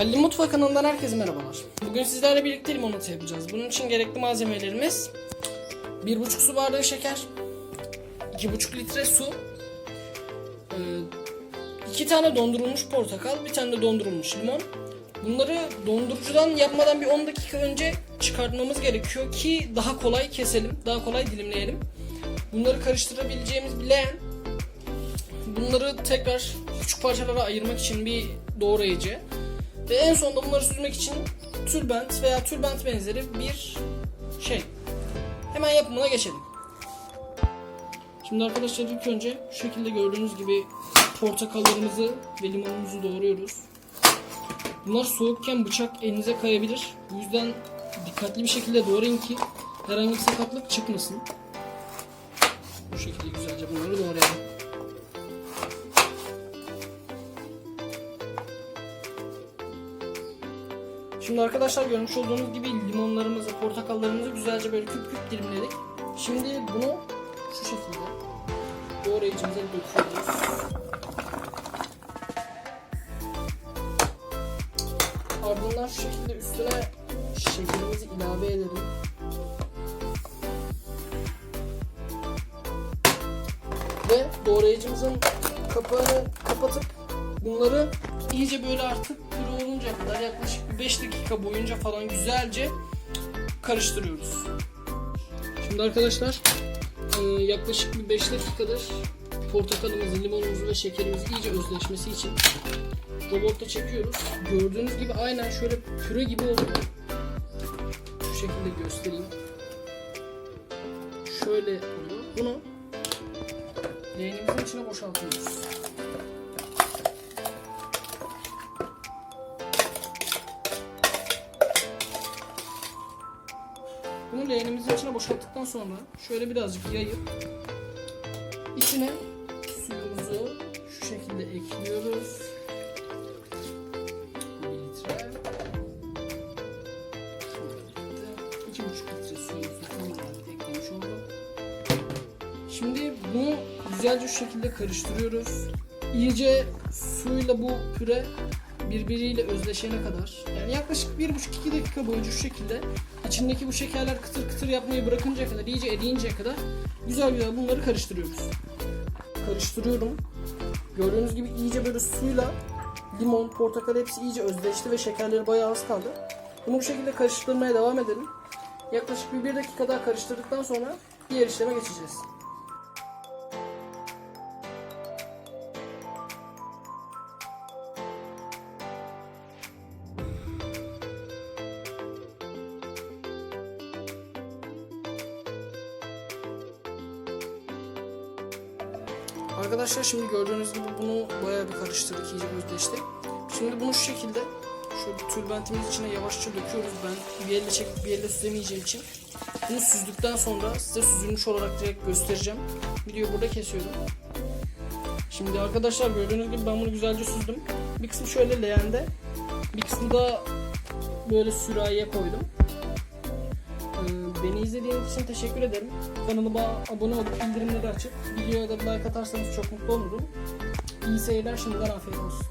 Ali Mutfak kanalından herkese merhabalar. Bugün sizlerle birlikte limonata yapacağız. Bunun için gerekli malzemelerimiz 1,5 su bardağı şeker, 2,5 litre su, 2 tane dondurulmuş portakal, bir tane de dondurulmuş limon. Bunları dondurucudan yapmadan bir 10 dakika önce çıkartmamız gerekiyor ki daha kolay keselim, daha kolay dilimleyelim. Bunları karıştırabileceğimiz bir leğen, bunları tekrar küçük parçalara ayırmak için bir doğrayıcı ve en sonunda bunları süzmek için tülbent veya tülbent benzeri bir şey. Hemen yapımına geçelim. Şimdi arkadaşlar ilk önce şu şekilde gördüğünüz gibi portakallarımızı ve limonumuzu doğruyoruz. Bunlar soğukken bıçak elinize kayabilir. Bu yüzden dikkatli bir şekilde doğrayın ki herhangi bir sakatlık çıkmasın. Bu şekilde güzelce bunları doğrayalım. Şimdi arkadaşlar görmüş olduğunuz gibi limonlarımızı, portakallarımızı güzelce böyle küp küp dilimledik. Şimdi bunu şu şekilde doğrayıcımıza döküyoruz. Ardından şu şekilde üstüne şekerimizi ilave edelim. Ve doğrayıcımızın kapağını kapatıp bunları iyice böyle artık püre oluncaya kadar yaklaşık bir 5 dakika boyunca falan güzelce karıştırıyoruz. Şimdi arkadaşlar e, yaklaşık bir 5 dakikadır portakalımızı, limonumuzu ve şekerimizi iyice özleşmesi için robotta çekiyoruz. Gördüğünüz gibi aynen şöyle püre gibi oluyor. Şu şekilde göstereyim. Şöyle oluyor. Bunu leğenimizin içine boşaltıyoruz. Leğenimizin içine boşalttıktan sonra şöyle birazcık yayıp içine suyumuzu şu şekilde ekliyoruz. Litre. İki buçuk litre suyumuzu bununla eklemiş olduk. Şimdi bunu güzelce şu şekilde karıştırıyoruz. İyice suyla bu püre birbiriyle özleşene kadar yani yaklaşık 1,5-2 dakika boyunca şu şekilde içindeki bu şekerler kıtır kıtır yapmayı bırakıncaya kadar iyice eriyinceye kadar güzel güzel bunları karıştırıyoruz. Karıştırıyorum. Gördüğünüz gibi iyice böyle suyla limon, portakal hepsi iyice özleşti ve şekerleri bayağı az kaldı. Bunu bu şekilde karıştırmaya devam edelim. Yaklaşık bir 1 dakika daha karıştırdıktan sonra diğer işleme geçeceğiz. Arkadaşlar şimdi gördüğünüz gibi bunu bayağı bir karıştırdık iyice özdeşti. Şimdi bunu şu şekilde şu tülbentimiz içine yavaşça döküyoruz. Ben bir elle çekip bir elle süzemeyeceğim için. Bunu süzdükten sonra size süzülmüş olarak direkt göstereceğim. Videoyu burada kesiyorum. Şimdi arkadaşlar gördüğünüz gibi ben bunu güzelce süzdüm. Bir kısmı şöyle leğende, bir kısmı da böyle sürahiye koydum. Beni izlediğiniz için teşekkür ederim. Kanalıma abone olup bildirimleri açıp videoya da like atarsanız çok mutlu olurum. İyi seyirler şimdiden afiyet olsun.